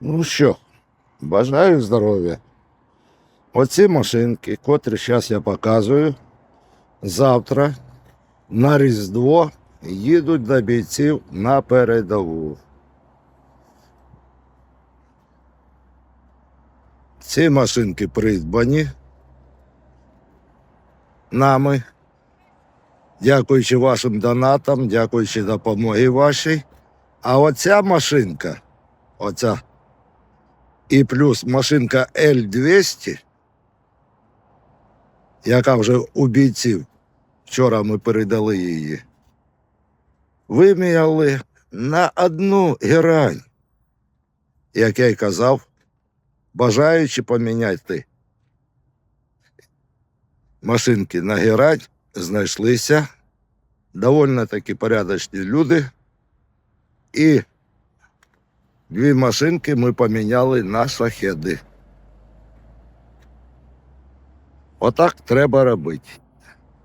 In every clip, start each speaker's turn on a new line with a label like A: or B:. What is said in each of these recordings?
A: Ну що, бажаю здоров'я. Оці машинки, котрі зараз я показую, завтра на Різдво їдуть до бійців на передову. Ці машинки придбані нами. Дякуючи вашим донатам, дякуючи допомогі вашій. А оця машинка, оця і плюс машинка L200, яка вже у бійців, вчора ми передали її, виміяли на одну герань, як я й казав, бажаючи поміняти машинки на герань, знайшлися довольно таки порядочні люди. І Дві машинки ми поміняли на шахеди. Отак треба робити.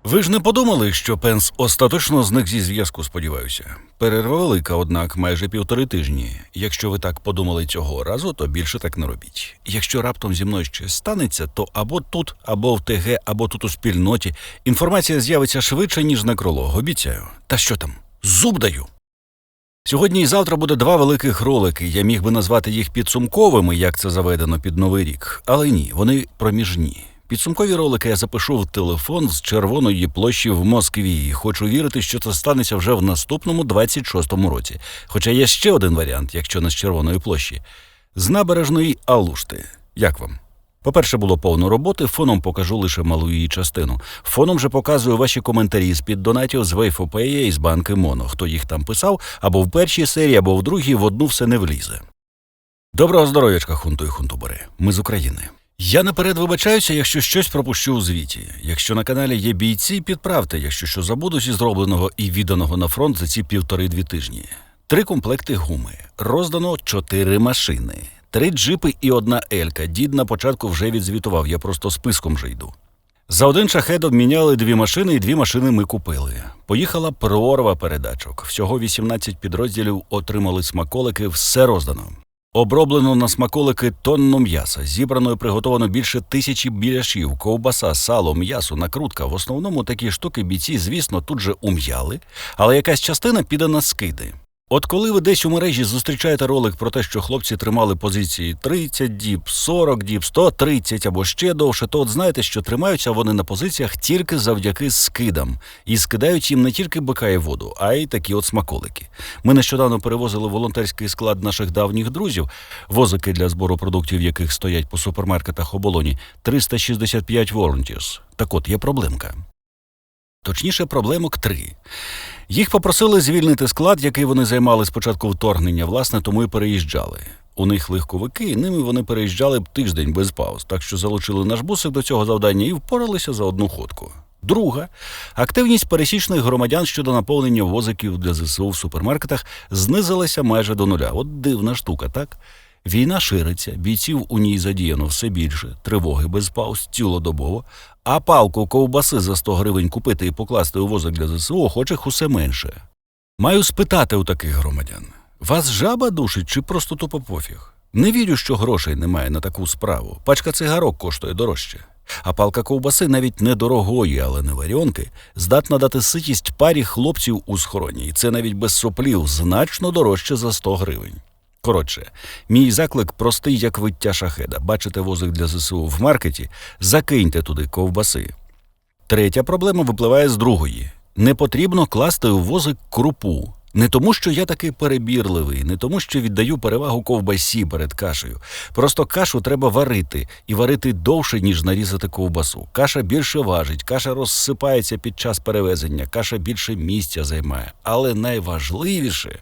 B: Ви ж не подумали, що Пенс остаточно зник зі зв'язку, сподіваюся. Перерва велика, однак майже півтори тижні. Якщо ви так подумали цього разу, то більше так не робіть. Якщо раптом зі мною щось станеться, то або тут, або в ТГ, або тут у спільноті інформація з'явиться швидше, ніж некролог, обіцяю. Та що там? Зуб даю. Сьогодні і завтра буде два великих ролики. Я міг би назвати їх підсумковими, як це заведено під новий рік, але ні, вони проміжні. Підсумкові ролики я запишу в телефон з червоної площі в Москві. І хочу вірити, що це станеться вже в наступному 26-му році. Хоча є ще один варіант, якщо не з червоної площі, з набережної Алушти. Як вам? По-перше, було повно роботи, фоном покажу лише малу її частину. Фоном же показую ваші коментарі з-під донатів з Вейфопея і з банки Моно. Хто їх там писав, або в першій серії, або в другій, в одну все не влізе. Доброго здоров'ячка, хунту і хунтубери. Ми з України. Я наперед вибачаюся, якщо щось пропущу у звіті. Якщо на каналі є бійці, підправте, якщо що забуду зі зробленого і відданого на фронт за ці півтори-дві тижні. Три комплекти гуми. Роздано чотири машини. Три джипи і одна елька. Дід на початку вже відзвітував, я просто списком вже йду. За один шахед обміняли дві машини, і дві машини ми купили. Поїхала прорва передачок. Всього 18 підрозділів отримали смаколики, все роздано. Оброблено на смаколики тонну м'яса, зібрано і приготовано більше тисячі біляшів, ковбаса, сало, м'ясо, накрутка. В основному такі штуки бійці, звісно, тут же ум'яли, але якась частина піде на скиди. От коли ви десь у мережі зустрічаєте ролик про те, що хлопці тримали позиції 30 діб, 40 діб, 130 або ще довше, то от знаєте, що тримаються вони на позиціях тільки завдяки скидам, і скидають їм не тільки бика і воду, а й такі от смаколики. Ми нещодавно перевозили волонтерський склад наших давніх друзів, возики для збору продуктів, яких стоять по супермаркетах оболоні, 365 volunteers. Так от є проблемка. Точніше, проблемок три. Їх попросили звільнити склад, який вони займали з початку вторгнення, власне, тому і переїжджали. У них легковики, і ними вони переїжджали б тиждень без пауз, так що залучили наш бусик до цього завдання і впоралися за одну ходку. Друга активність пересічних громадян щодо наповнення возиків для ЗСУ в супермаркетах знизилася майже до нуля. От дивна штука, так? Війна шириться, бійців у ній задіяно все більше, тривоги без пауз, цілодобово, а палку ковбаси за 100 гривень купити і покласти у возик для ЗСУ охочих усе менше. Маю спитати у таких громадян: вас жаба душить чи просто тупо пофіг? Не вірю, що грошей немає на таку справу. Пачка цигарок коштує дорожче. А палка ковбаси навіть недорогої, але не варіонки, здатна дати ситість парі хлопців у схороні, і це навіть без соплів значно дорожче за 100 гривень. Коротше, мій заклик простий, як виття шахеда. Бачите возик для ЗСУ в маркеті, закиньте туди ковбаси. Третя проблема випливає з другої: не потрібно класти у возик крупу. Не тому, що я такий перебірливий, не тому, що віддаю перевагу ковбасі перед кашею. Просто кашу треба варити і варити довше, ніж нарізати ковбасу. Каша більше важить, каша розсипається під час перевезення, каша більше місця займає. Але найважливіше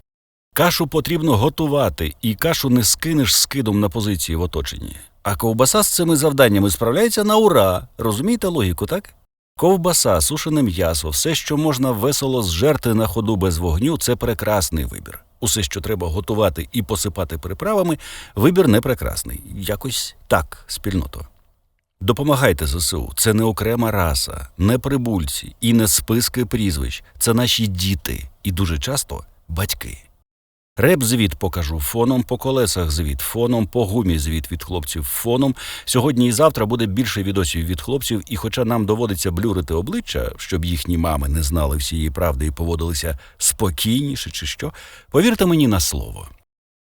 B: Кашу потрібно готувати, і кашу не скинеш скидом на позиції в оточенні. А ковбаса з цими завданнями справляється на ура. Розумієте логіку, так? Ковбаса, сушене м'ясо, все, що можна весело зжерти на ходу без вогню, це прекрасний вибір. Усе, що треба готувати і посипати приправами, вибір не прекрасний. Якось так, спільното. Допомагайте ЗСУ. Це не окрема раса, не прибульці і не списки прізвищ. Це наші діти і дуже часто батьки. Реп-звіт покажу фоном, по колесах звіт фоном, по гумі звіт від хлопців фоном. Сьогодні і завтра буде більше відосів від хлопців, і хоча нам доводиться блюрити обличчя, щоб їхні мами не знали всієї правди і поводилися спокійніше чи що, повірте мені на слово.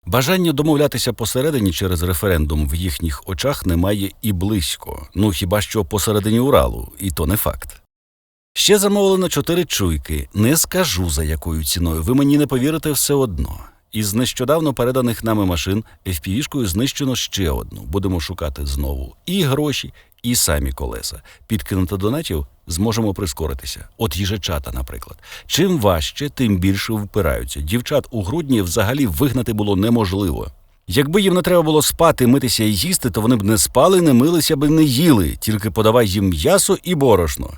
B: Бажання домовлятися посередині через референдум в їхніх очах немає і близько, ну хіба що посередині Уралу, і то не факт. Ще замовлено чотири чуйки. Не скажу за якою ціною. Ви мені не повірите все одно. Із нещодавно переданих нами машин FPV-шкою знищено ще одну. Будемо шукати знову і гроші, і самі колеса. Підкинути донатів зможемо прискоритися. От їжачата, наприклад. Чим важче, тим більше впираються. Дівчат у грудні взагалі вигнати було неможливо. Якби їм не треба було спати, митися і їсти, то вони б не спали, не милися б не їли, тільки подавай їм м'ясо і борошно.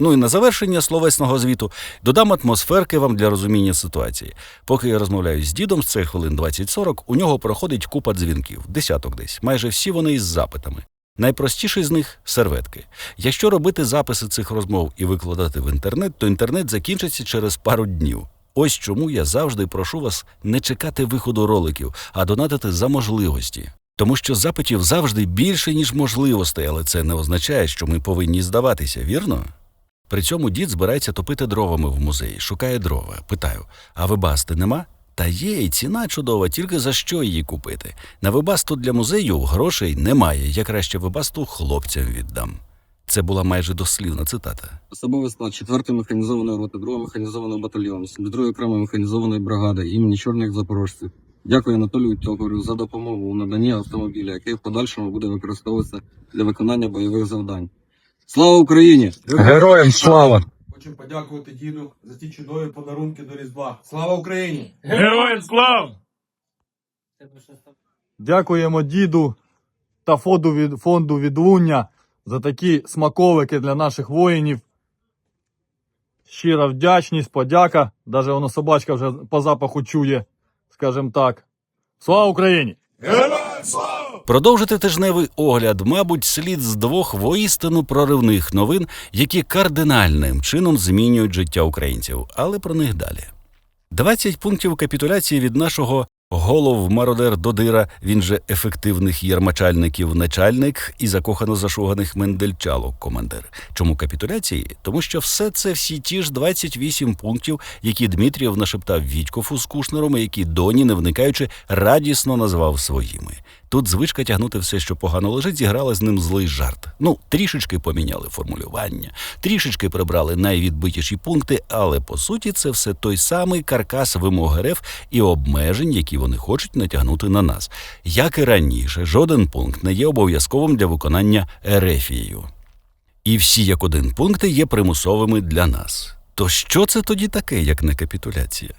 B: Ну і на завершення словесного звіту додам атмосферки вам для розуміння ситуації. Поки я розмовляю з дідом, з цих хвилин 20-40, у нього проходить купа дзвінків, десяток десь, майже всі вони із запитами. Найпростіший з них серветки. Якщо робити записи цих розмов і викладати в інтернет, то інтернет закінчиться через пару днів. Ось чому я завжди прошу вас не чекати виходу роликів, а донатити за можливості. Тому що запитів завжди більше, ніж можливостей, але це не означає, що ми повинні здаватися, вірно? При цьому дід збирається топити дровами в музеї, шукає дрова. Питаю: а вибасти нема? Та є, і ціна чудова, тільки за що її купити. На вибасту для музею грошей немає. Я краще вибасту хлопцям віддам. Це була майже дослівна цитата.
C: Особовий склад 4-ї механізованої роти, 2-го механізованого батальйону, 72-ї окремої механізованої бригади імені чорних запорожців. Дякую Анатолію Токарю за допомогу у наданні автомобіля, який в подальшому буде використовуватися для виконання бойових завдань. Слава Україні!
D: Героям слава!
E: Хочу подякувати діду за ті чудові подарунки до Різдва. Слава Україні!
D: Героям слава! Дякуємо діду та фонду, від, фонду відлуння за такі смаковики для наших воїнів. Щира вдячність, подяка. Даже воно собачка вже по запаху чує, скажімо так. Слава Україні!
B: Продовжити тижневий огляд, мабуть, слід з двох воістину проривних новин, які кардинальним чином змінюють життя українців, але про них далі. 20 пунктів капітуляції від нашого голов мародер Додира, він же ефективних ярмачальників начальник і закохано зашуганих мендельчалок командир. Чому капітуляції? Тому що все це всі ті ж 28 пунктів, які Дмитрієв нашептав Вітькову з Кушнером, і які доні, не вникаючи, радісно назвав своїми. Тут звичка тягнути все, що погано лежить, зіграла з ним злий жарт. Ну, трішечки поміняли формулювання, трішечки прибрали найвідбитіші пункти, але по суті це все той самий каркас вимог РФ і обмежень, які вони хочуть натягнути на нас. Як і раніше, жоден пункт не є обов'язковим для виконання РФією. І всі як один пункти є примусовими для нас. То що це тоді таке, як не капітуляція?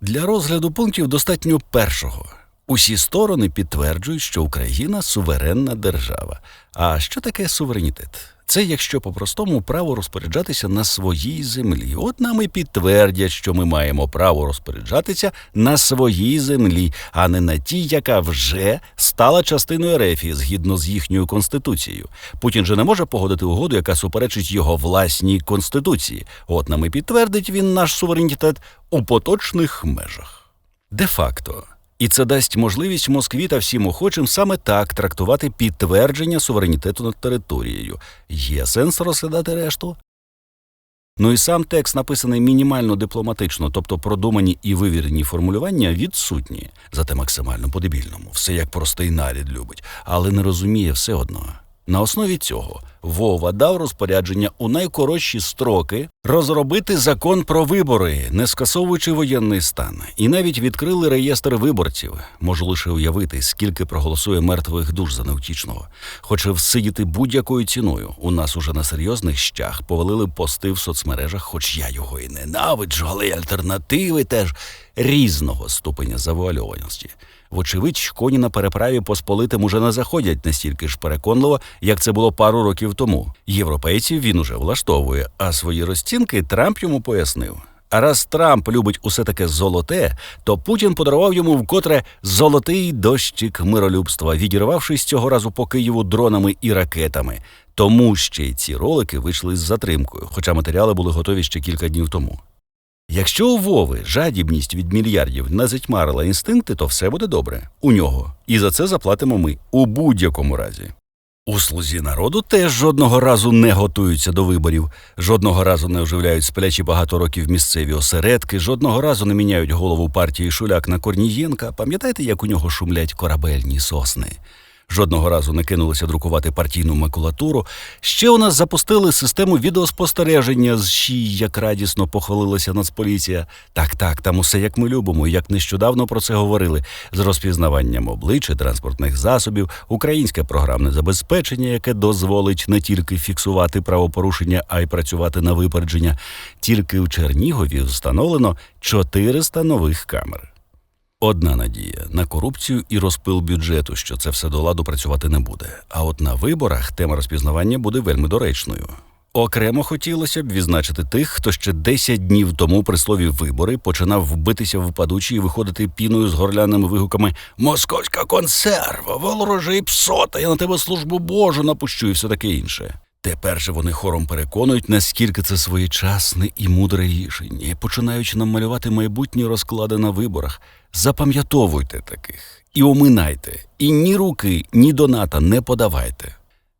B: Для розгляду пунктів достатньо першого. Усі сторони підтверджують, що Україна суверенна держава. А що таке суверенітет? Це якщо по-простому право розпоряджатися на своїй землі. От нам і підтвердять, що ми маємо право розпоряджатися на своїй землі, а не на тій, яка вже стала частиною Ерефії згідно з їхньою конституцією. Путін же не може погодити угоду, яка суперечить його власній конституції. От нам і підтвердить він наш суверенітет у поточних межах. Де-факто. І це дасть можливість Москві та всім охочим саме так трактувати підтвердження суверенітету над територією. Є сенс розглядати решту? Ну і сам текст написаний мінімально дипломатично, тобто продумані і вивірені формулювання відсутні, зате максимально по-дебільному, все як простий нарід любить, але не розуміє все одно. На основі цього Вова дав розпорядження у найкоротші строки розробити закон про вибори, не скасовуючи воєнний стан, і навіть відкрили реєстр виборців. Можу лише уявити, скільки проголосує мертвих душ за невтічного. Хоче всидіти будь-якою ціною. У нас уже на серйозних щах повалили пости в соцмережах, хоч я його і ненавиджу, але й альтернативи теж різного ступеня завуальованості. Вочевидь, коні на переправі посполитим уже не заходять настільки ж переконливо, як це було пару років тому. Європейців він уже влаштовує, а свої розцінки Трамп йому пояснив. А раз Трамп любить усе таке золоте, то Путін подарував йому вкотре золотий дощик миролюбства, відірвавшись цього разу по Києву дронами і ракетами. Тому ще й ці ролики вийшли з затримкою, хоча матеріали були готові ще кілька днів тому. Якщо у Вови жадібність від мільярдів не затьмарила інстинкти, то все буде добре у нього. І за це заплатимо ми у будь-якому разі. У слузі народу теж жодного разу не готуються до виборів, жодного разу не оживляють сплячі багато років місцеві осередки, жодного разу не міняють голову партії Шуляк на Корнієнка. Пам'ятаєте, як у нього шумлять корабельні сосни? Жодного разу не кинулися друкувати партійну макулатуру. Ще у нас запустили систему відеоспостереження з ЩІ, як радісно похвалилася Нацполіція. Так, так, там усе як ми любимо, як нещодавно про це говорили, з розпізнаванням облич і транспортних засобів, українське програмне забезпечення, яке дозволить не тільки фіксувати правопорушення, а й працювати на випередження. Тільки в Чернігові встановлено 400 нових камер. Одна надія на корупцію і розпил бюджету, що це все до ладу працювати не буде. А от на виборах тема розпізнавання буде вельми доречною. Окремо хотілося б відзначити тих, хто ще 10 днів тому при слові вибори починав вбитися в падучі і виходити піною з горляними вигуками Московська консерва, ворожий псота, я на тебе службу Божу напущу і все таке інше. Тепер же вони хором переконують, наскільки це своєчасне і мудре рішення, починаючи нам малювати майбутні розклади на виборах. Запам'ятовуйте таких і оминайте, і ні руки, ні доната не подавайте.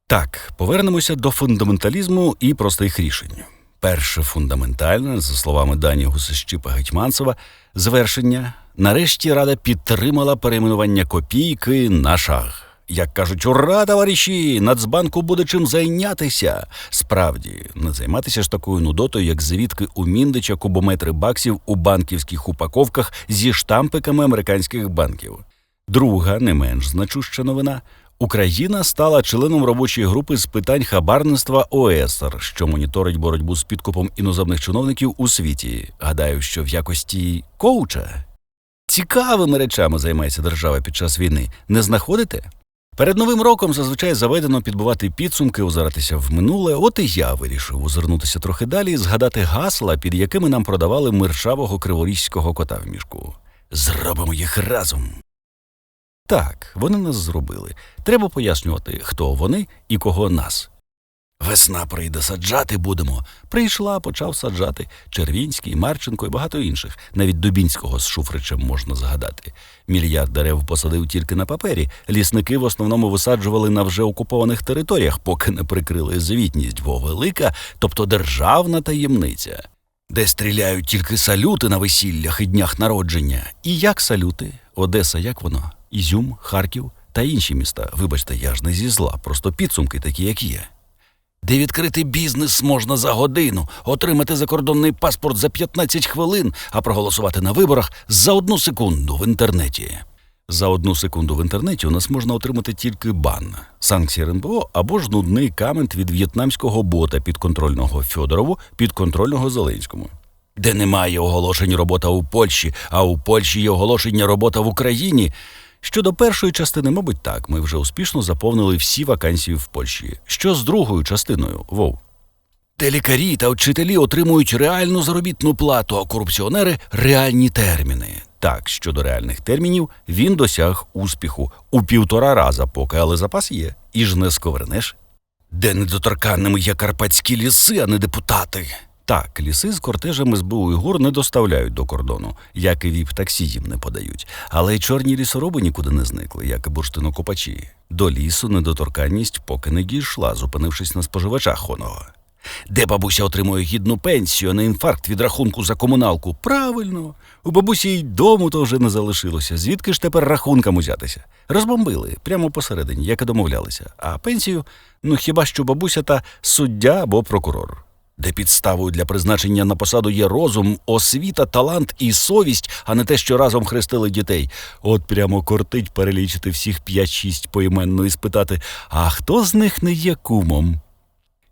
B: Так, повернемося до фундаменталізму і простих рішень. Перше фундаментальне, за словами Дані Гусищіпа Гетьманцева, звершення. Нарешті Рада підтримала перейменування копійки на шаг. Як кажуть, ура, товариші, Нацбанку буде чим зайнятися. Справді, не займатися ж такою нудотою, як звідки у Міндича кубометри баксів у банківських упаковках зі штампиками американських банків. Друга, не менш значуща новина. Україна стала членом робочої групи з питань хабарництва ОЕСР, що моніторить боротьбу з підкупом іноземних чиновників у світі. Гадаю, що в якості коуча. Цікавими речами займається держава під час війни. Не знаходите? Перед новим роком зазвичай заведено підбивати підсумки, озиратися в минуле. От і я вирішив озирнутися трохи далі і згадати гасла, під якими нам продавали миршавого криворізького кота в мішку. Зробимо їх разом. Так, вони нас зробили. Треба пояснювати, хто вони і кого нас. Весна прийде, саджати будемо. Прийшла, почав саджати. Червінський, Марченко і багато інших. Навіть Дубінського з Шуфричем можна згадати. Мільярд дерев посадив тільки на папері. Лісники в основному висаджували на вже окупованих територіях, поки не прикрили звітність, бо велика, тобто державна таємниця. Де стріляють тільки салюти на весіллях і днях народження. І як салюти? Одеса, як воно? Ізюм, Харків та інші міста. Вибачте, я ж не зі зла, просто підсумки такі, як є. Де відкрити бізнес можна за годину, отримати закордонний паспорт за 15 хвилин, а проголосувати на виборах за одну секунду в інтернеті. За одну секунду в інтернеті у нас можна отримати тільки бан, санкції РНБО або ж нудний камент від в'єтнамського бота підконтрольного Фьодорову, підконтрольного Зеленському. Де немає оголошень робота у Польщі, а у Польщі є оголошення робота в Україні. Щодо першої частини, мабуть, так, ми вже успішно заповнили всі вакансії в Польщі. Що з другою частиною, Вов? Де лікарі та вчителі отримують реальну заробітну плату, а корупціонери реальні терміни. Так, щодо реальних термінів, він досяг успіху у півтора раза поки, але запас є. І ж не сковернеш. Де недоторканними є карпатські ліси, а не депутати. Так, ліси з кортежами СБУ і ГУР не доставляють до кордону, як і віп-таксі їм не подають. Але й чорні лісороби нікуди не зникли, як і бурштинокопачі. До лісу недоторканність поки не дійшла, зупинившись на споживачах оного. Де бабуся отримує гідну пенсію, а не інфаркт від рахунку за комуналку? Правильно, у бабусі й дому то вже не залишилося. Звідки ж тепер рахункам узятися? Розбомбили прямо посередині, як і домовлялися. А пенсію ну хіба що бабуся та суддя або прокурор. Де підставою для призначення на посаду є розум, освіта, талант і совість, а не те, що разом хрестили дітей. От прямо кортить перелічити всіх 5-6 поіменно і спитати: а хто з них не є кумом?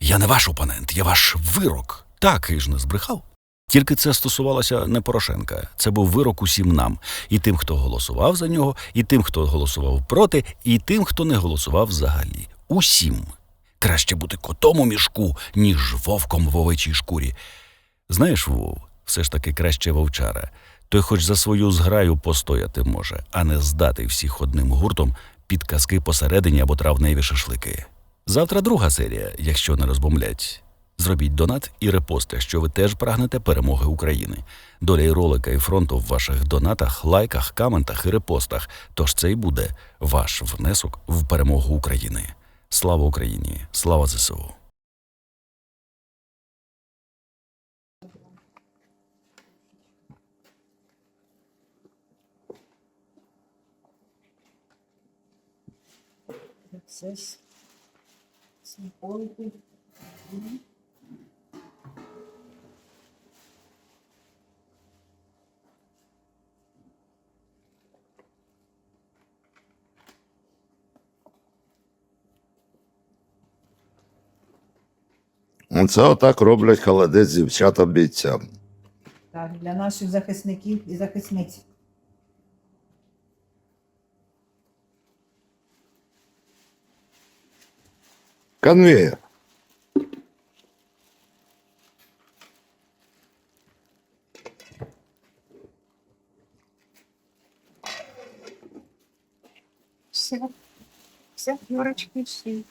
B: Я не ваш опонент, я ваш вирок. Так, і ж не збрехав. Тільки це стосувалося не Порошенка. Це був вирок усім нам, і тим, хто голосував за нього, і тим, хто голосував проти, і тим, хто не голосував взагалі. Усім. Краще бути котом у мішку, ніж вовком в овечій шкурі. Знаєш, Вов, все ж таки краще вовчара. Той хоч за свою зграю постояти може, а не здати всіх одним гуртом під казки посередині або травневі шашлики. Завтра друга серія, якщо не розбомлять. Зробіть донат і репости, що ви теж прагнете перемоги України. Доля і ролика і фронту в ваших донатах, лайках, каментах і репостах. Тож це й буде ваш внесок в перемогу України. Слава Україні! Слава
F: ж смаколики.
A: Оце отак роблять холодець дівчатам бійцям.
F: Так, для наших захисників і захисниць.
A: Конвеєр.
G: Все, все, Юрочки, всі.